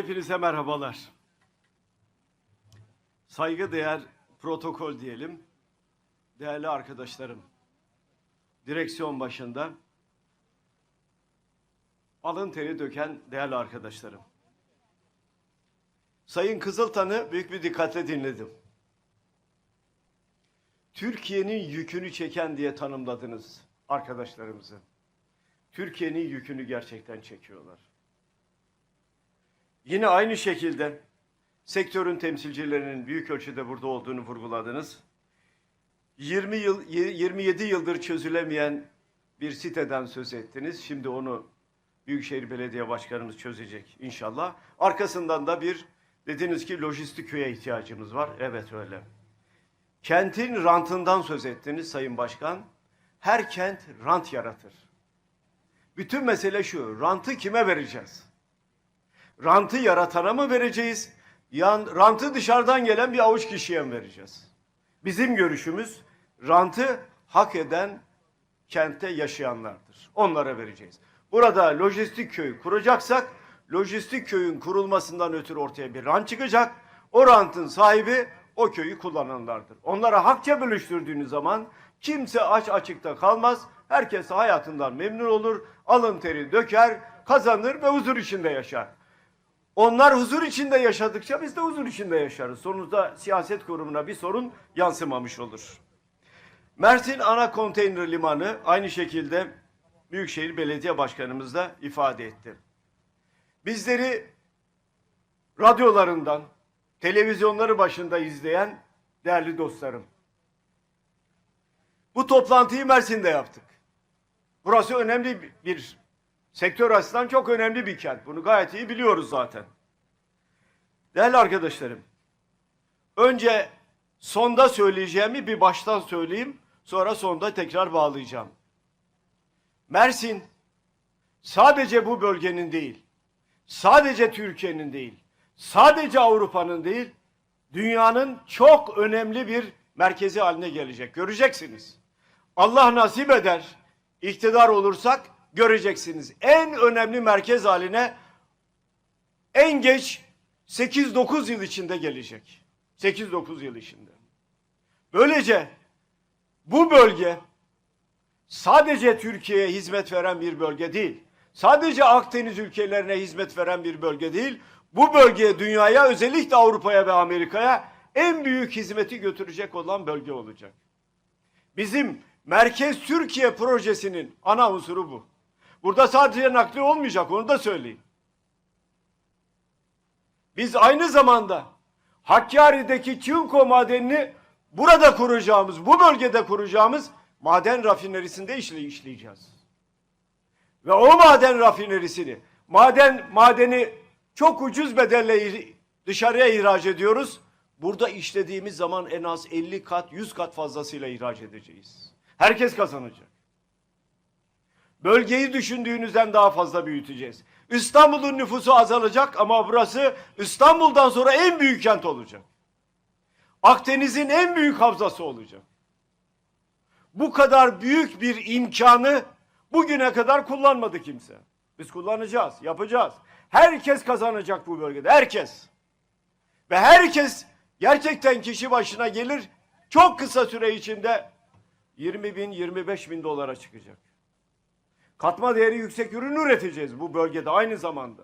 hepinize merhabalar. Saygıdeğer protokol diyelim. Değerli arkadaşlarım, direksiyon başında alın teri döken değerli arkadaşlarım. Sayın Kızıltan'ı büyük bir dikkatle dinledim. Türkiye'nin yükünü çeken diye tanımladınız arkadaşlarımızı. Türkiye'nin yükünü gerçekten çekiyorlar. Yine aynı şekilde sektörün temsilcilerinin büyük ölçüde burada olduğunu vurguladınız. 20 yıl 27 yıldır çözülemeyen bir siteden söz ettiniz. Şimdi onu Büyükşehir Belediye Başkanımız çözecek inşallah. Arkasından da bir dediniz ki lojistik köye ihtiyacımız var. Evet öyle. Kentin rantından söz ettiniz Sayın Başkan. Her kent rant yaratır. Bütün mesele şu, rantı kime vereceğiz? Rantı yaratana mı vereceğiz? Yan, rantı dışarıdan gelen bir avuç kişiye mi vereceğiz? Bizim görüşümüz rantı hak eden kentte yaşayanlardır. Onlara vereceğiz. Burada lojistik köy kuracaksak lojistik köyün kurulmasından ötürü ortaya bir rant çıkacak. O rantın sahibi o köyü kullananlardır. Onlara hakça bölüştürdüğünüz zaman kimse aç açıkta kalmaz. Herkes hayatından memnun olur, alın teri döker, kazanır ve huzur içinde yaşar. Onlar huzur içinde yaşadıkça biz de huzur içinde yaşarız. Sonunda siyaset kurumuna bir sorun yansımamış olur. Mersin ana konteyner limanı aynı şekilde Büyükşehir Belediye Başkanımız da ifade etti. Bizleri radyolarından, televizyonları başında izleyen değerli dostlarım. Bu toplantıyı Mersin'de yaptık. Burası önemli bir- sektör açısından çok önemli bir kent. Bunu gayet iyi biliyoruz zaten. Değerli arkadaşlarım, önce sonda söyleyeceğimi bir baştan söyleyeyim, sonra sonda tekrar bağlayacağım. Mersin sadece bu bölgenin değil, sadece Türkiye'nin değil, sadece Avrupa'nın değil, dünyanın çok önemli bir merkezi haline gelecek. Göreceksiniz. Allah nasip eder, iktidar olursak göreceksiniz. En önemli merkez haline en geç 8-9 yıl içinde gelecek. 8-9 yıl içinde. Böylece bu bölge sadece Türkiye'ye hizmet veren bir bölge değil. Sadece Akdeniz ülkelerine hizmet veren bir bölge değil. Bu bölgeye dünyaya özellikle Avrupa'ya ve Amerika'ya en büyük hizmeti götürecek olan bölge olacak. Bizim Merkez Türkiye projesinin ana unsuru bu. Burada sadece nakli olmayacak onu da söyleyeyim. Biz aynı zamanda Hakkari'deki Çinko madenini burada kuracağımız, bu bölgede kuracağımız maden rafinerisinde işle işleyeceğiz. Ve o maden rafinerisini, maden madeni çok ucuz bedelle dışarıya ihraç ediyoruz. Burada işlediğimiz zaman en az 50 kat, 100 kat fazlasıyla ihraç edeceğiz. Herkes kazanacak. Bölgeyi düşündüğünüzden daha fazla büyüteceğiz. İstanbul'un nüfusu azalacak ama burası İstanbul'dan sonra en büyük kent olacak. Akdeniz'in en büyük havzası olacak. Bu kadar büyük bir imkanı bugüne kadar kullanmadı kimse. Biz kullanacağız, yapacağız. Herkes kazanacak bu bölgede, herkes. Ve herkes gerçekten kişi başına gelir, çok kısa süre içinde 20 bin, 25 bin dolara çıkacak. Katma değeri yüksek ürün üreteceğiz bu bölgede aynı zamanda.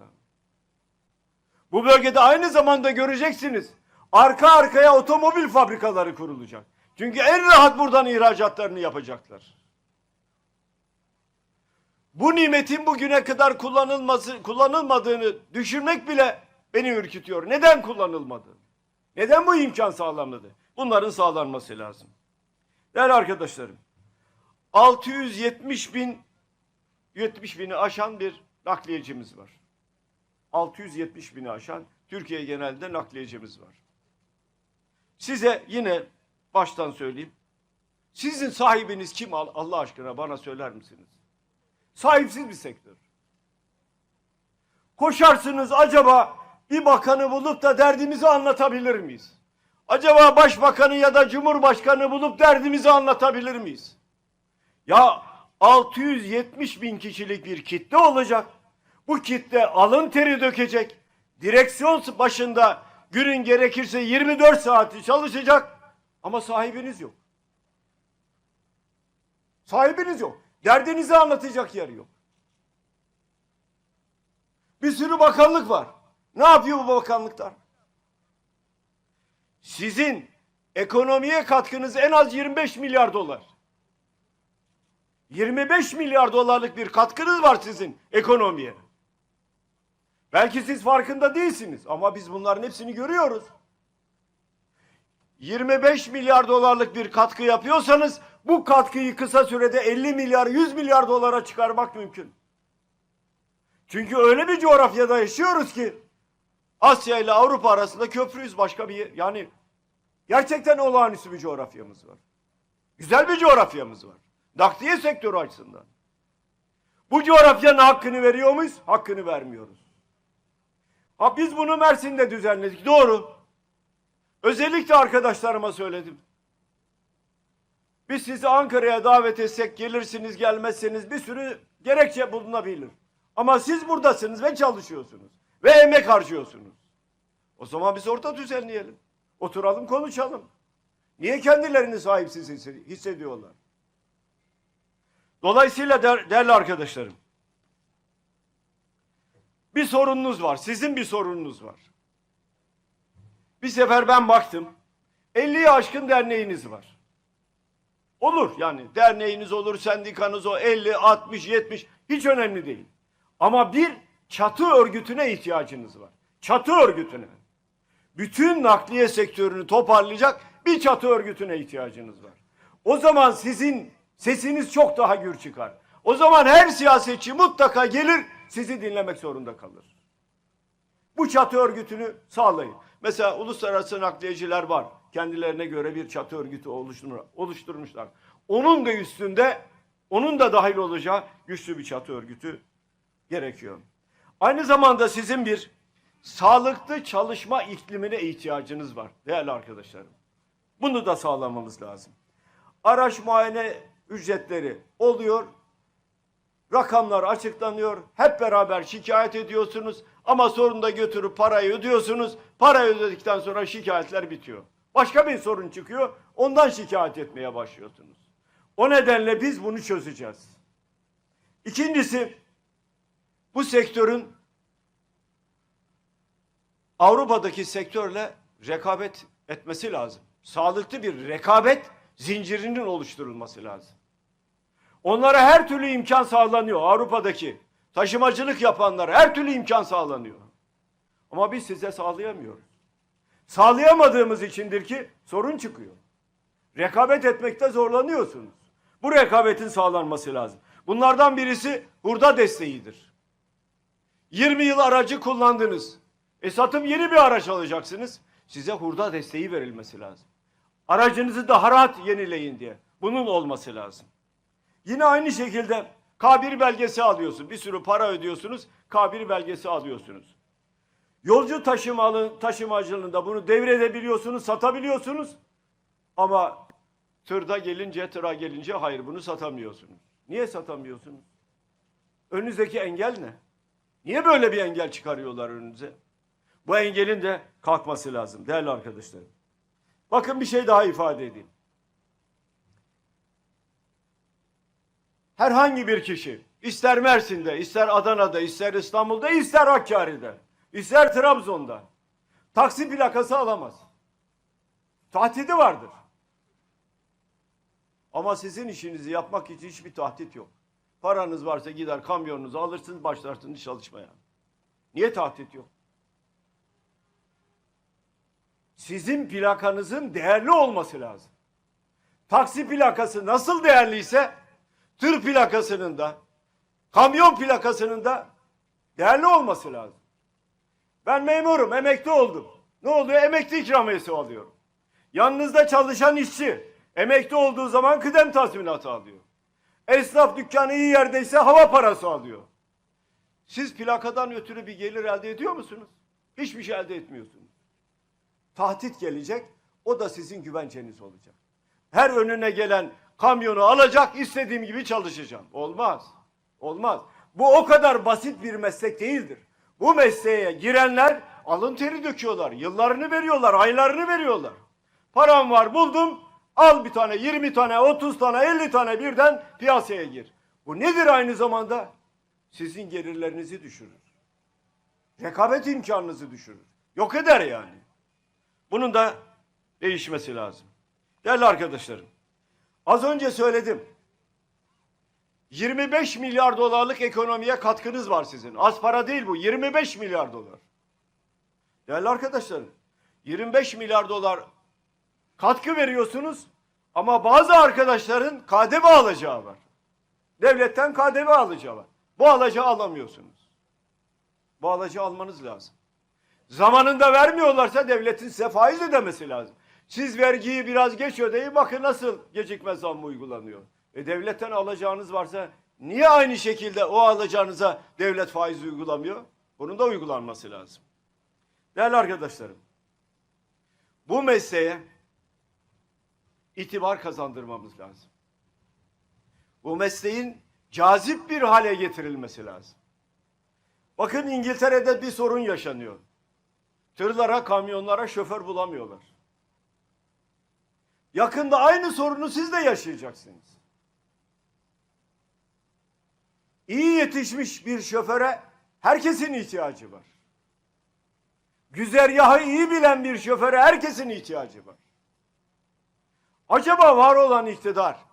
Bu bölgede aynı zamanda göreceksiniz. Arka arkaya otomobil fabrikaları kurulacak. Çünkü en rahat buradan ihracatlarını yapacaklar. Bu nimetin bugüne kadar kullanılması, kullanılmadığını düşünmek bile beni ürkütüyor. Neden kullanılmadı? Neden bu imkan sağlanmadı? Bunların sağlanması lazım. Değerli arkadaşlarım, 670 bin 70 bini aşan bir nakliyecimiz var. 670 bini aşan Türkiye genelinde nakliyecimiz var. Size yine baştan söyleyeyim. Sizin sahibiniz kim Al- Allah aşkına bana söyler misiniz? Sahipsiz bir sektör. Koşarsınız acaba bir bakanı bulup da derdimizi anlatabilir miyiz? Acaba başbakanı ya da cumhurbaşkanı bulup derdimizi anlatabilir miyiz? Ya 670 bin kişilik bir kitle olacak. Bu kitle alın teri dökecek. direksiyon başında günün gerekirse 24 saati çalışacak ama sahibiniz yok. Sahibiniz yok. Derdinizi anlatacak yer yok. Bir sürü bakanlık var. Ne yapıyor bu bakanlıklar? Sizin ekonomiye katkınız en az 25 milyar dolar. 25 milyar dolarlık bir katkınız var sizin ekonomiye. Belki siz farkında değilsiniz ama biz bunların hepsini görüyoruz. 25 milyar dolarlık bir katkı yapıyorsanız bu katkıyı kısa sürede 50 milyar 100 milyar dolara çıkarmak mümkün. Çünkü öyle bir coğrafyada yaşıyoruz ki Asya ile Avrupa arasında köprüyüz başka bir. Yani gerçekten olağanüstü bir coğrafyamız var. Güzel bir coğrafyamız var. Nakliye sektörü açısından. Bu coğrafyanın hakkını veriyor muyuz? Hakkını vermiyoruz. Ha biz bunu Mersin'de düzenledik. Doğru. Özellikle arkadaşlarıma söyledim. Biz sizi Ankara'ya davet etsek gelirsiniz gelmezseniz bir sürü gerekçe bulunabilir. Ama siz buradasınız ve çalışıyorsunuz. Ve emek harcıyorsunuz. O zaman biz orada düzenleyelim. Oturalım konuşalım. Niye kendilerini sahipsiz hisse- hissediyorlar? Dolayısıyla der- değerli arkadaşlarım. Bir sorununuz var. Sizin bir sorununuz var. Bir sefer ben baktım. 50'yi aşkın derneğiniz var. Olur yani derneğiniz olur, sendikanız o 50, 60, 70 hiç önemli değil. Ama bir çatı örgütüne ihtiyacınız var. Çatı örgütüne. Bütün nakliye sektörünü toparlayacak bir çatı örgütüne ihtiyacınız var. O zaman sizin sesiniz çok daha gür çıkar. O zaman her siyasetçi mutlaka gelir sizi dinlemek zorunda kalır. Bu çatı örgütünü sağlayın. Mesela uluslararası nakliyeciler var. Kendilerine göre bir çatı örgütü oluşturmuşlar. Onun da üstünde, onun da dahil olacağı güçlü bir çatı örgütü gerekiyor. Aynı zamanda sizin bir sağlıklı çalışma iklimine ihtiyacınız var değerli arkadaşlarım. Bunu da sağlamamız lazım. Araç muayene ücretleri oluyor. Rakamlar açıklanıyor. Hep beraber şikayet ediyorsunuz. Ama sonunda götürüp parayı ödüyorsunuz. Parayı ödedikten sonra şikayetler bitiyor. Başka bir sorun çıkıyor. Ondan şikayet etmeye başlıyorsunuz. O nedenle biz bunu çözeceğiz. İkincisi bu sektörün Avrupa'daki sektörle rekabet etmesi lazım. Sağlıklı bir rekabet zincirinin oluşturulması lazım. Onlara her türlü imkan sağlanıyor Avrupa'daki. Taşımacılık yapanlara her türlü imkan sağlanıyor. Ama biz size sağlayamıyoruz. Sağlayamadığımız içindir ki sorun çıkıyor. Rekabet etmekte zorlanıyorsunuz. Bu rekabetin sağlanması lazım. Bunlardan birisi hurda desteğidir. 20 yıl aracı kullandınız. E satım yeni bir araç alacaksınız. Size hurda desteği verilmesi lazım. Aracınızı daha rahat yenileyin diye. Bunun olması lazım. Yine aynı şekilde K1 belgesi alıyorsun. Bir sürü para ödüyorsunuz. K1 belgesi alıyorsunuz. Yolcu taşımalı, taşımacılığında bunu devredebiliyorsunuz, satabiliyorsunuz. Ama tırda gelince, tıra gelince hayır bunu satamıyorsunuz. Niye satamıyorsunuz? Önünüzdeki engel ne? Niye böyle bir engel çıkarıyorlar önünüze? Bu engelin de kalkması lazım değerli arkadaşlarım. Bakın bir şey daha ifade edeyim. Herhangi bir kişi ister Mersin'de, ister Adana'da, ister İstanbul'da, ister Hakkari'de, ister Trabzon'da taksi plakası alamaz. Tahtidi vardır. Ama sizin işinizi yapmak için hiçbir tahdit yok. Paranız varsa gider kamyonunuzu alırsınız başlarsınız çalışmaya. Niye tahdit yok? Sizin plakanızın değerli olması lazım. Taksi plakası nasıl değerliyse tır plakasının da kamyon plakasının da değerli olması lazım. Ben memurum, emekli oldum. Ne oluyor? Emekli ikramiyesi alıyorum. Yanınızda çalışan işçi emekli olduğu zaman kıdem tazminatı alıyor. Esnaf dükkanı iyi yerdeyse hava parası alıyor. Siz plakadan ötürü bir gelir elde ediyor musunuz? Hiçbir şey elde etmiyorsunuz. Tahdit gelecek, o da sizin güvenceniz olacak. Her önüne gelen kamyonu alacak, istediğim gibi çalışacağım. Olmaz. Olmaz. Bu o kadar basit bir meslek değildir. Bu mesleğe girenler alın teri döküyorlar. Yıllarını veriyorlar, aylarını veriyorlar. Param var buldum. Al bir tane, 20 tane, 30 tane, 50 tane birden piyasaya gir. Bu nedir aynı zamanda? Sizin gelirlerinizi düşürür. Rekabet imkanınızı düşürür. Yok eder yani. Bunun da değişmesi lazım. Değerli arkadaşlarım, az önce söyledim. 25 milyar dolarlık ekonomiye katkınız var sizin. Az para değil bu. 25 milyar dolar. Değerli arkadaşlarım, 25 milyar dolar katkı veriyorsunuz ama bazı arkadaşların KDV alacağı var. Devletten KDV alacağı var. Bu alacağı alamıyorsunuz. Bu alacağı almanız lazım. Zamanında vermiyorlarsa devletin size faiz ödemesi lazım. Siz vergiyi biraz geç ödeyin bakın nasıl gecikme zammı uygulanıyor. E devletten alacağınız varsa niye aynı şekilde o alacağınıza devlet faiz uygulamıyor? Bunun da uygulanması lazım. Değerli arkadaşlarım, bu mesleğe itibar kazandırmamız lazım. Bu mesleğin cazip bir hale getirilmesi lazım. Bakın İngiltere'de bir sorun yaşanıyor. Tırlara, kamyonlara şoför bulamıyorlar. Yakında aynı sorunu siz de yaşayacaksınız. İyi yetişmiş bir şoföre herkesin ihtiyacı var. Güzergahı iyi bilen bir şoföre herkesin ihtiyacı var. Acaba var olan iktidar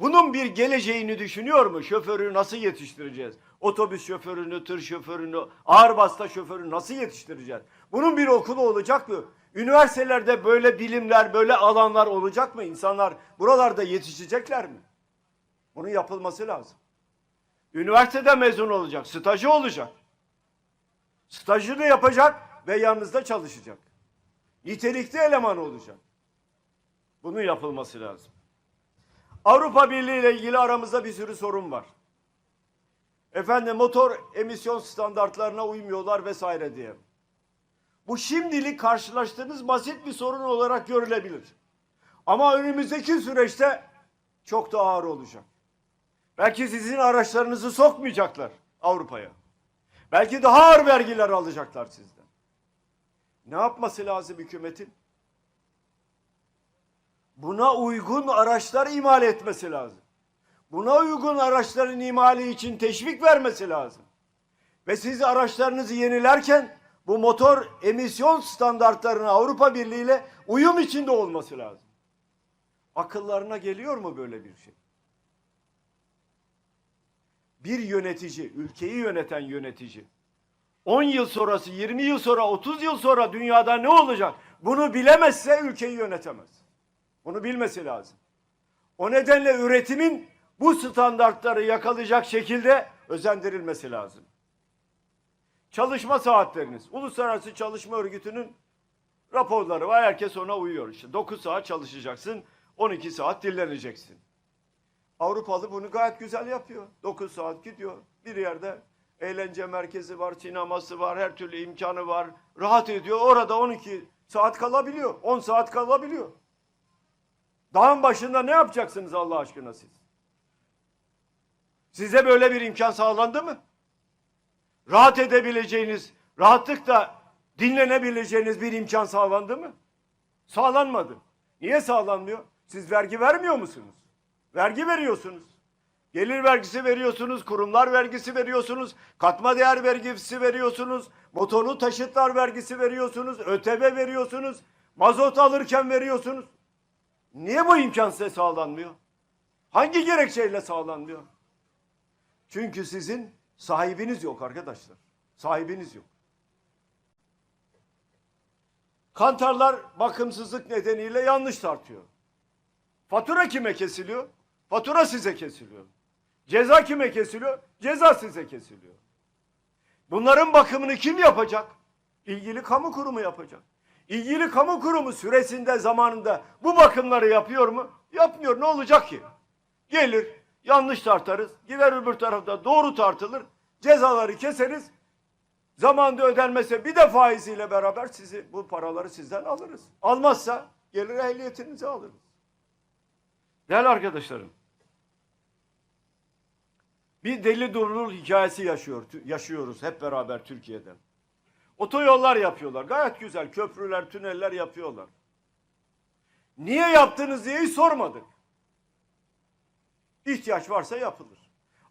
bunun bir geleceğini düşünüyor mu? Şoförü nasıl yetiştireceğiz? Otobüs şoförünü, tır şoförünü, ağır basta şoförünü nasıl yetiştireceğiz? Bunun bir okulu olacak mı? Üniversitelerde böyle bilimler, böyle alanlar olacak mı? İnsanlar buralarda yetişecekler mi? Bunun yapılması lazım. Üniversitede mezun olacak, stajı olacak. Stajını yapacak ve yanınızda çalışacak. Nitelikli eleman olacak. Bunun yapılması lazım. Avrupa Birliği ile ilgili aramızda bir sürü sorun var. Efendim motor emisyon standartlarına uymuyorlar vesaire diye. Bu şimdilik karşılaştığınız basit bir sorun olarak görülebilir. Ama önümüzdeki süreçte çok daha ağır olacak. Belki sizin araçlarınızı sokmayacaklar Avrupa'ya. Belki daha ağır vergiler alacaklar sizden. Ne yapması lazım hükümetin? Buna uygun araçlar imal etmesi lazım. Buna uygun araçların imali için teşvik vermesi lazım. Ve siz araçlarınızı yenilerken bu motor emisyon standartlarına Avrupa Birliği ile uyum içinde olması lazım. Akıllarına geliyor mu böyle bir şey? Bir yönetici, ülkeyi yöneten yönetici 10 yıl sonrası, 20 yıl sonra, 30 yıl sonra dünyada ne olacak? Bunu bilemezse ülkeyi yönetemez. Bunu bilmesi lazım. O nedenle üretimin bu standartları yakalayacak şekilde özendirilmesi lazım. Çalışma saatleriniz. Uluslararası Çalışma Örgütü'nün raporları var. Herkes ona uyuyor. İşte 9 saat çalışacaksın, 12 saat dinleneceksin. Avrupalı bunu gayet güzel yapıyor. 9 saat gidiyor. Bir yerde eğlence merkezi var, sineması var, her türlü imkanı var. Rahat ediyor. Orada 12 saat kalabiliyor. 10 saat kalabiliyor. Dağın başında ne yapacaksınız Allah aşkına siz? Size böyle bir imkan sağlandı mı? Rahat edebileceğiniz, rahatlıkla dinlenebileceğiniz bir imkan sağlandı mı? Sağlanmadı. Niye sağlanmıyor? Siz vergi vermiyor musunuz? Vergi veriyorsunuz. Gelir vergisi veriyorsunuz, kurumlar vergisi veriyorsunuz, katma değer vergisi veriyorsunuz, motorlu taşıtlar vergisi veriyorsunuz, ÖTV veriyorsunuz, mazot alırken veriyorsunuz. Niye bu imkan size sağlanmıyor? Hangi gerekçeyle sağlanmıyor? Çünkü sizin sahibiniz yok arkadaşlar. Sahibiniz yok. Kantarlar bakımsızlık nedeniyle yanlış tartıyor. Fatura kime kesiliyor? Fatura size kesiliyor. Ceza kime kesiliyor? Ceza size kesiliyor. Bunların bakımını kim yapacak? İlgili kamu kurumu yapacak. İlgili kamu kurumu süresinde zamanında bu bakımları yapıyor mu? Yapmıyor. Ne olacak ki? Gelir, yanlış tartarız, gider öbür tarafta doğru tartılır, cezaları keseriz. Zamanında ödenmese bir de faiziyle beraber sizi bu paraları sizden alırız. Almazsa gelir ehliyetinizi alırız. Değerli arkadaşlarım, Bir deli durul hikayesi yaşıyor, yaşıyoruz hep beraber Türkiye'de. Otoyollar yapıyorlar. Gayet güzel. Köprüler, tüneller yapıyorlar. Niye yaptınız diye sormadık. İhtiyaç varsa yapılır.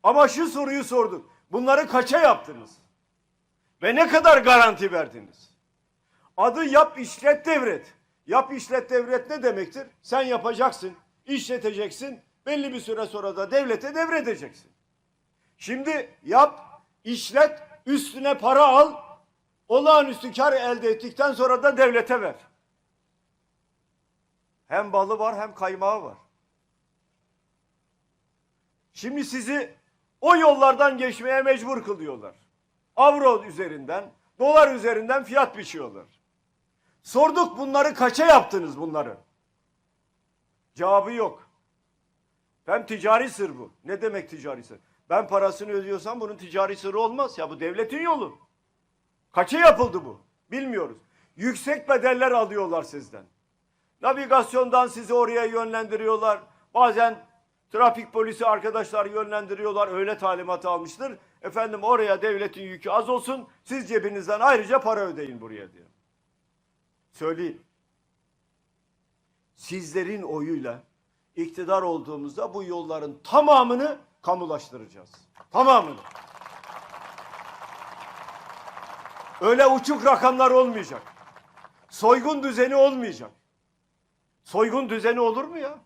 Ama şu soruyu sorduk. Bunları kaça yaptınız? Ve ne kadar garanti verdiniz? Adı yap işlet devret. Yap işlet devret ne demektir? Sen yapacaksın, işleteceksin, belli bir süre sonra da devlete devredeceksin. Şimdi yap, işlet, üstüne para al, olağanüstü kar elde ettikten sonra da devlete ver. Hem balı var hem kaymağı var. Şimdi sizi o yollardan geçmeye mecbur kılıyorlar. Avro üzerinden, dolar üzerinden fiyat biçiyorlar. Sorduk bunları kaça yaptınız bunları? Cevabı yok. Hem ticari sır bu. Ne demek ticari sır? Ben parasını ödüyorsam bunun ticari sırrı olmaz. Ya bu devletin yolu. Kaça yapıldı bu? Bilmiyoruz. Yüksek bedeller alıyorlar sizden. Navigasyondan sizi oraya yönlendiriyorlar. Bazen trafik polisi arkadaşlar yönlendiriyorlar. Öyle talimat almıştır. Efendim oraya devletin yükü az olsun. Siz cebinizden ayrıca para ödeyin buraya diyor. Söyleyeyim. Sizlerin oyuyla iktidar olduğumuzda bu yolların tamamını kamulaştıracağız. Tamamını. Öyle uçuk rakamlar olmayacak. Soygun düzeni olmayacak. Soygun düzeni olur mu ya?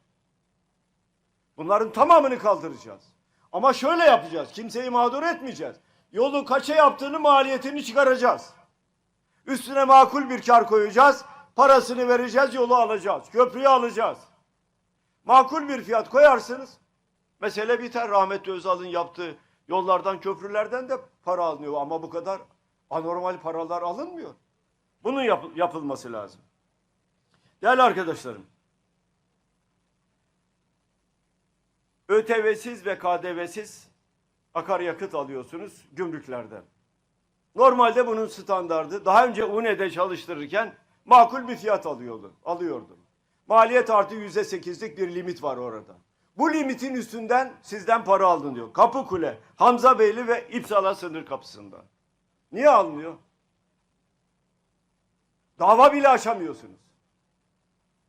Bunların tamamını kaldıracağız. Ama şöyle yapacağız. Kimseyi mağdur etmeyeceğiz. Yolu kaça yaptığını maliyetini çıkaracağız. Üstüne makul bir kar koyacağız. Parasını vereceğiz, yolu alacağız. Köprüyü alacağız. Makul bir fiyat koyarsınız. Mesele biter. Rahmetli Özal'ın yaptığı yollardan, köprülerden de para alınıyor. Ama bu kadar anormal paralar alınmıyor. Bunun yap- yapılması lazım. Değerli arkadaşlarım. ÖTV'siz ve KDV'siz akaryakıt alıyorsunuz gümrüklerden. Normalde bunun standardı daha önce UNE'de çalıştırırken makul bir fiyat alıyordu. alıyordu. Maliyet artı yüzde sekizlik bir limit var orada. Bu limitin üstünden sizden para aldın diyor. Kapıkule, Hamza Beyli ve İpsala sınır kapısında. Niye almıyor? Dava bile açamıyorsunuz.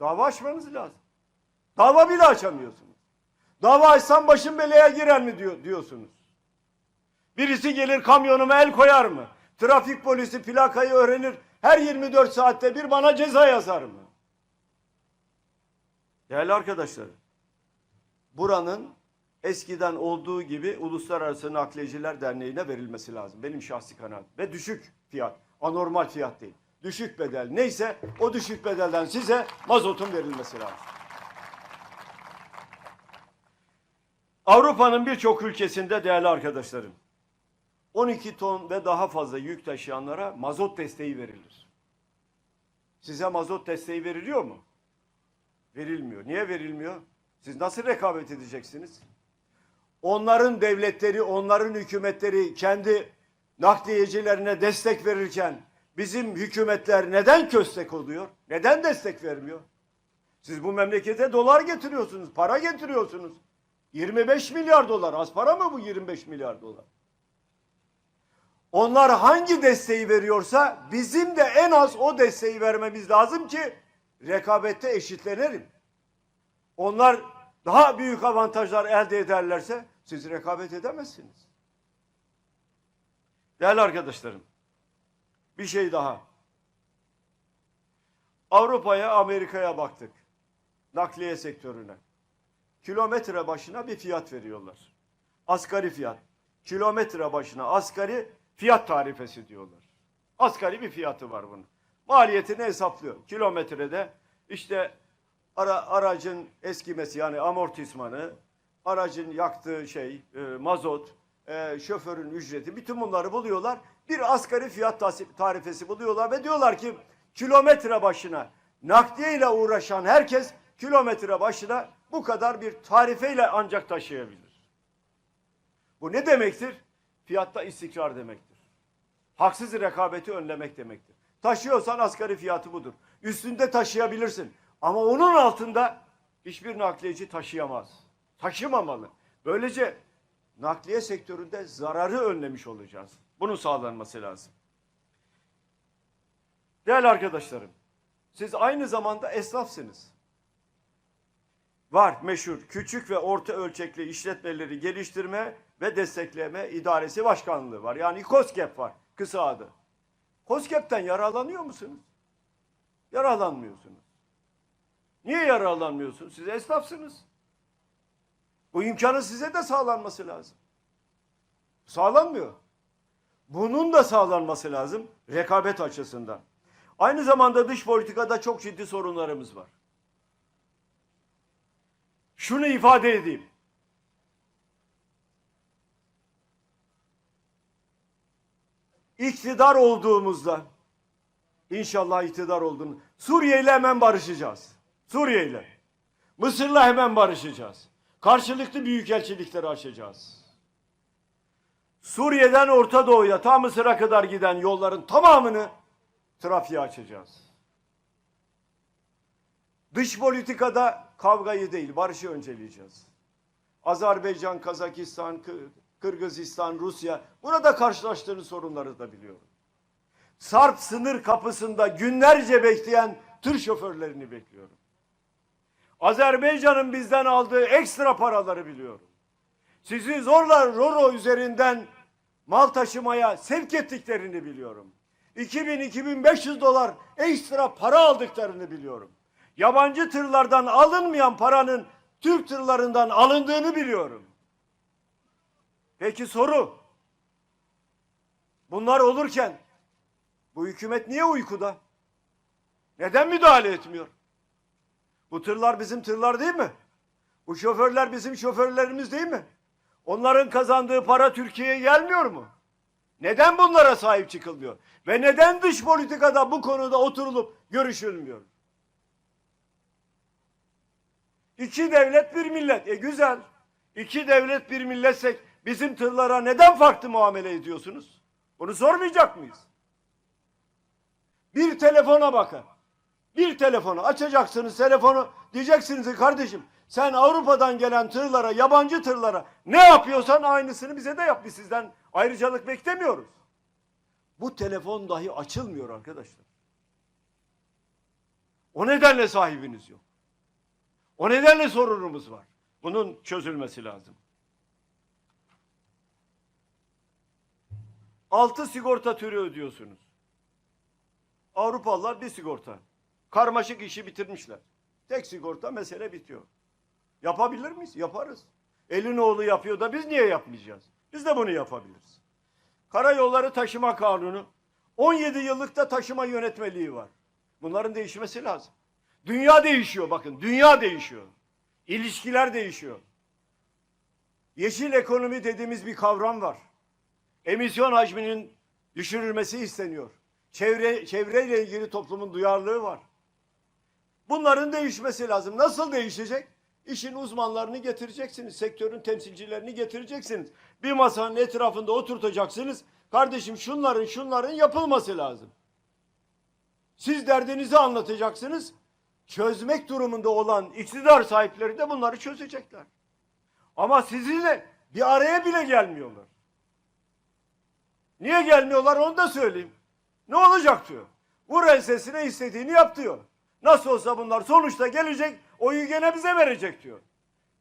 Dava açmanız lazım. Dava bile açamıyorsunuz. Dava açsam başım belaya girer mi diyor, diyorsunuz. Birisi gelir kamyonuma el koyar mı? Trafik polisi plakayı öğrenir. Her 24 saatte bir bana ceza yazar mı? Değerli arkadaşlarım, buranın eskiden olduğu gibi Uluslararası Nakliyeciler Derneği'ne verilmesi lazım. Benim şahsi kanaatim. Ve düşük fiyat, anormal fiyat değil. Düşük bedel neyse o düşük bedelden size mazotun verilmesi lazım. Avrupa'nın birçok ülkesinde değerli arkadaşlarım 12 ton ve daha fazla yük taşıyanlara mazot desteği verilir. Size mazot desteği veriliyor mu? Verilmiyor. Niye verilmiyor? Siz nasıl rekabet edeceksiniz? Onların devletleri, onların hükümetleri kendi nakliyecilerine destek verirken bizim hükümetler neden köstek oluyor? Neden destek vermiyor? Siz bu memlekete dolar getiriyorsunuz, para getiriyorsunuz. 25 milyar dolar. Az para mı bu 25 milyar dolar? Onlar hangi desteği veriyorsa bizim de en az o desteği vermemiz lazım ki rekabette eşitlenelim. Onlar daha büyük avantajlar elde ederlerse siz rekabet edemezsiniz. Değerli arkadaşlarım, bir şey daha. Avrupa'ya, Amerika'ya baktık. Nakliye sektörüne. Kilometre başına bir fiyat veriyorlar. Asgari fiyat. Kilometre başına asgari fiyat tarifesi diyorlar. Asgari bir fiyatı var bunun. Maliyetini hesaplıyor. Kilometrede işte ara, aracın eskimesi yani amortismanı, aracın yaktığı şey, e, mazot, e, şoförün ücreti bütün bunları buluyorlar. Bir asgari fiyat tarifesi buluyorlar ve diyorlar ki kilometre başına nakliye uğraşan herkes kilometre başına bu kadar bir tarifeyle ancak taşıyabilir. Bu ne demektir? Fiyatta istikrar demektir. Haksız rekabeti önlemek demektir. Taşıyorsan asgari fiyatı budur. Üstünde taşıyabilirsin. Ama onun altında hiçbir nakliyeci taşıyamaz. Taşımamalı. Böylece nakliye sektöründe zararı önlemiş olacağız. Bunun sağlanması lazım. Değerli arkadaşlarım, siz aynı zamanda esnafsınız. Var meşhur küçük ve orta ölçekli işletmeleri geliştirme ve destekleme idaresi başkanlığı var. Yani KOSGEB var kısa adı. KOSGEB'ten yararlanıyor musunuz? Yararlanmıyorsunuz. Niye yararlanmıyorsunuz? Siz esnafsınız. Bu imkanın size de sağlanması lazım. Sağlanmıyor. Bunun da sağlanması lazım rekabet açısından. Aynı zamanda dış politikada çok ciddi sorunlarımız var. Şunu ifade edeyim. İktidar olduğumuzda inşallah iktidar olduğunu Suriye ile hemen barışacağız. Suriye ile. Mısır'la hemen barışacağız. Karşılıklı büyükelçilikleri açacağız. Suriye'den Orta Doğu'ya ta Mısır'a kadar giden yolların tamamını trafiğe açacağız. Dış politikada kavgayı değil, barışı önceleyeceğiz. Azerbaycan, Kazakistan, Kı- Kırgızistan, Rusya burada karşılaştığınız sorunları da biliyorum. Sarp sınır kapısında günlerce bekleyen tır şoförlerini bekliyorum. Azerbaycan'ın bizden aldığı ekstra paraları biliyorum. Sizi zorla Roro üzerinden mal taşımaya sevk ettiklerini biliyorum. 2000-2500 dolar ekstra para aldıklarını biliyorum. Yabancı tırlardan alınmayan paranın Türk tırlarından alındığını biliyorum. Peki soru. Bunlar olurken bu hükümet niye uykuda? Neden müdahale etmiyor? Bu tırlar bizim tırlar değil mi? Bu şoförler bizim şoförlerimiz değil mi? Onların kazandığı para Türkiye'ye gelmiyor mu? Neden bunlara sahip çıkılmıyor? Ve neden dış politikada bu konuda oturulup görüşülmüyor? İki devlet bir millet. E güzel. İki devlet bir milletsek bizim tırlara neden farklı muamele ediyorsunuz? Bunu sormayacak mıyız? Bir telefona bakın. Bir telefonu açacaksınız telefonu diyeceksiniz ki kardeşim sen Avrupa'dan gelen tırlara yabancı tırlara ne yapıyorsan aynısını bize de yap biz sizden ayrıcalık beklemiyoruz. Bu telefon dahi açılmıyor arkadaşlar. O nedenle sahibiniz yok. O nedenle sorunumuz var. Bunun çözülmesi lazım. Altı sigorta türü ödüyorsunuz. Avrupalılar bir sigorta. Karmaşık işi bitirmişler. Tek sigorta mesele bitiyor. Yapabilir miyiz? Yaparız. Elin oğlu yapıyor da biz niye yapmayacağız? Biz de bunu yapabiliriz. Karayolları Taşıma Kanunu 17 yıllıkta taşıma yönetmeliği var. Bunların değişmesi lazım. Dünya değişiyor bakın. Dünya değişiyor. İlişkiler değişiyor. Yeşil ekonomi dediğimiz bir kavram var. Emisyon hacminin düşürülmesi isteniyor. Çevre, çevreyle ilgili toplumun duyarlılığı var. Bunların değişmesi lazım. Nasıl değişecek? İşin uzmanlarını getireceksiniz. Sektörün temsilcilerini getireceksiniz. Bir masanın etrafında oturtacaksınız. Kardeşim şunların şunların yapılması lazım. Siz derdinizi anlatacaksınız. Çözmek durumunda olan iktidar sahipleri de bunları çözecekler. Ama sizinle bir araya bile gelmiyorlar. Niye gelmiyorlar onu da söyleyeyim. Ne olacak diyor. Vur ensesine istediğini yap diyor. Nasıl olsa bunlar sonuçta gelecek oyu gene bize verecek diyor.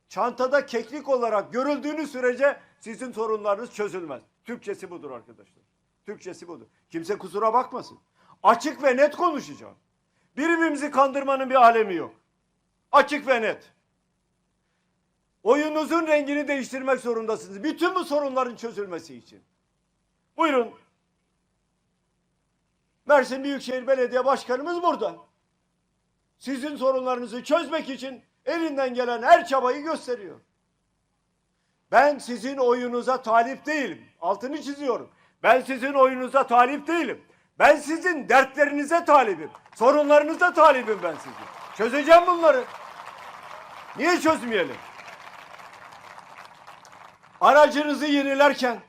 Çantada keklik olarak görüldüğünüz sürece sizin sorunlarınız çözülmez. Türkçesi budur arkadaşlar. Türkçesi budur. Kimse kusura bakmasın. Açık ve net konuşacağım. Birbirimizi kandırmanın bir alemi yok. Açık ve net. Oyunuzun rengini değiştirmek zorundasınız. Bütün bu sorunların çözülmesi için. Buyurun. Mersin Büyükşehir Belediye Başkanımız burada. Sizin sorunlarınızı çözmek için elinden gelen her çabayı gösteriyor. Ben sizin oyunuza talip değilim. Altını çiziyorum. Ben sizin oyunuza talip değilim. Ben sizin dertlerinize talibim. Sorunlarınıza talibim ben sizin. Çözeceğim bunları. Niye çözmeyelim? Aracınızı yenilerken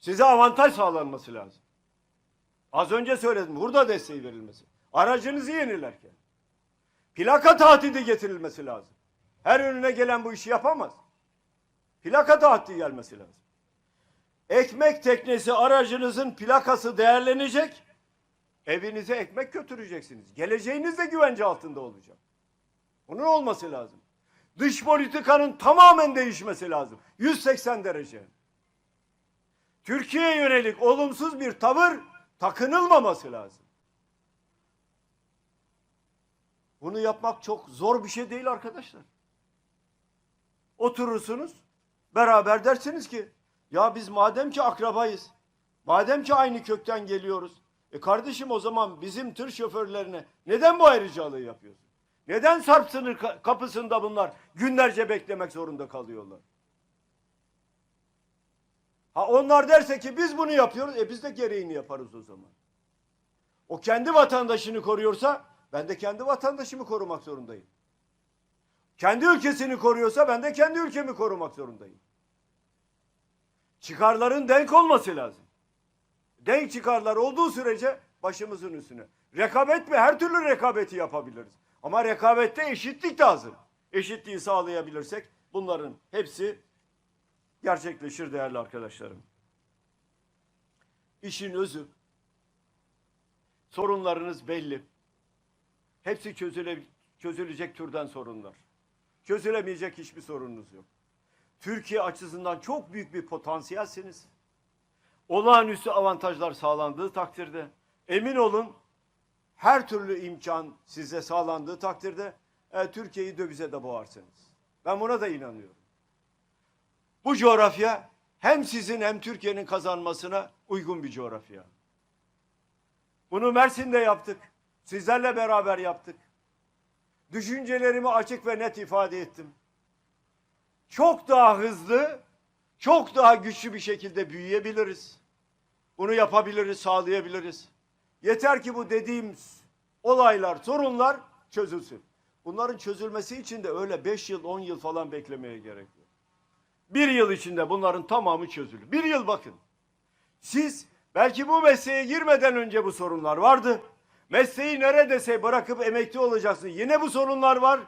size avantaj sağlanması lazım. Az önce söyledim. Burada desteği verilmesi. Aracınızı yenilerken. Plaka tatili getirilmesi lazım. Her önüne gelen bu işi yapamaz. Plaka taahhütü gelmesi lazım. Ekmek teknesi aracınızın plakası değerlenecek. Evinize ekmek götüreceksiniz. Geleceğiniz de güvence altında olacak. Bunun olması lazım. Dış politikanın tamamen değişmesi lazım. 180 derece. Türkiye'ye yönelik olumsuz bir tavır takınılmaması lazım. Bunu yapmak çok zor bir şey değil arkadaşlar. Oturursunuz, beraber dersiniz ki, ya biz madem ki akrabayız, madem ki aynı kökten geliyoruz, e kardeşim o zaman bizim tır şoförlerine neden bu ayrıcalığı yapıyorsun? Neden Sarp sınır ka- kapısında bunlar günlerce beklemek zorunda kalıyorlar? Ha onlar derse ki biz bunu yapıyoruz, e biz de gereğini yaparız o zaman. O kendi vatandaşını koruyorsa ben de kendi vatandaşımı korumak zorundayım. Kendi ülkesini koruyorsa ben de kendi ülkemi korumak zorundayım. Çıkarların denk olması lazım. Denk çıkarlar olduğu sürece başımızın üstüne. Rekabet mi? Her türlü rekabeti yapabiliriz. Ama rekabette eşitlik lazım. Eşitliği sağlayabilirsek bunların hepsi gerçekleşir değerli arkadaşlarım. İşin özü, sorunlarınız belli. Hepsi çözüle, çözülecek türden sorunlar. Çözülemeyecek hiçbir sorununuz yok. Türkiye açısından çok büyük bir potansiyelsiniz. Olağanüstü avantajlar sağlandığı takdirde emin olun her türlü imkan size sağlandığı takdirde e, Türkiye'yi dövize de boğarsınız. Ben buna da inanıyorum. Bu coğrafya hem sizin hem Türkiye'nin kazanmasına uygun bir coğrafya. Bunu Mersin'de yaptık. Sizlerle beraber yaptık. Düşüncelerimi açık ve net ifade ettim. Çok daha hızlı, çok daha güçlü bir şekilde büyüyebiliriz. Bunu yapabiliriz, sağlayabiliriz. Yeter ki bu dediğim olaylar, sorunlar çözülsün. Bunların çözülmesi için de öyle 5 yıl, 10 yıl falan beklemeye gerek yok. Bir yıl içinde bunların tamamı çözülür. Bir yıl bakın. Siz belki bu mesleğe girmeden önce bu sorunlar vardı. Mesleği neredeyse bırakıp emekli olacaksın. Yine bu sorunlar var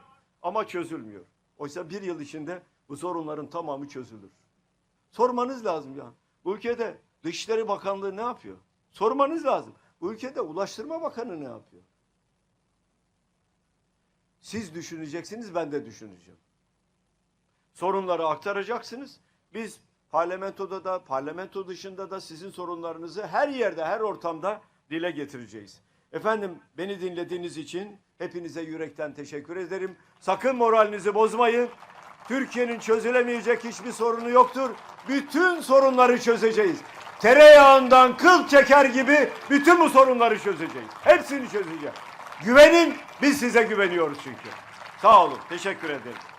ama çözülmüyor. Oysa bir yıl içinde bu sorunların tamamı çözülür. Sormanız lazım ya. Bu ülkede Dışişleri Bakanlığı ne yapıyor? Sormanız lazım. Bu ülkede Ulaştırma Bakanı ne yapıyor? Siz düşüneceksiniz, ben de düşüneceğim. Sorunları aktaracaksınız. Biz parlamentoda da, parlamento dışında da sizin sorunlarınızı her yerde, her ortamda dile getireceğiz. Efendim beni dinlediğiniz için hepinize yürekten teşekkür ederim. Sakın moralinizi bozmayın. Türkiye'nin çözülemeyecek hiçbir sorunu yoktur. Bütün sorunları çözeceğiz. Tereyağından kıl çeker gibi bütün bu sorunları çözeceğiz. Hepsini çözeceğiz. Güvenin, biz size güveniyoruz çünkü. Sağ olun, teşekkür ederim.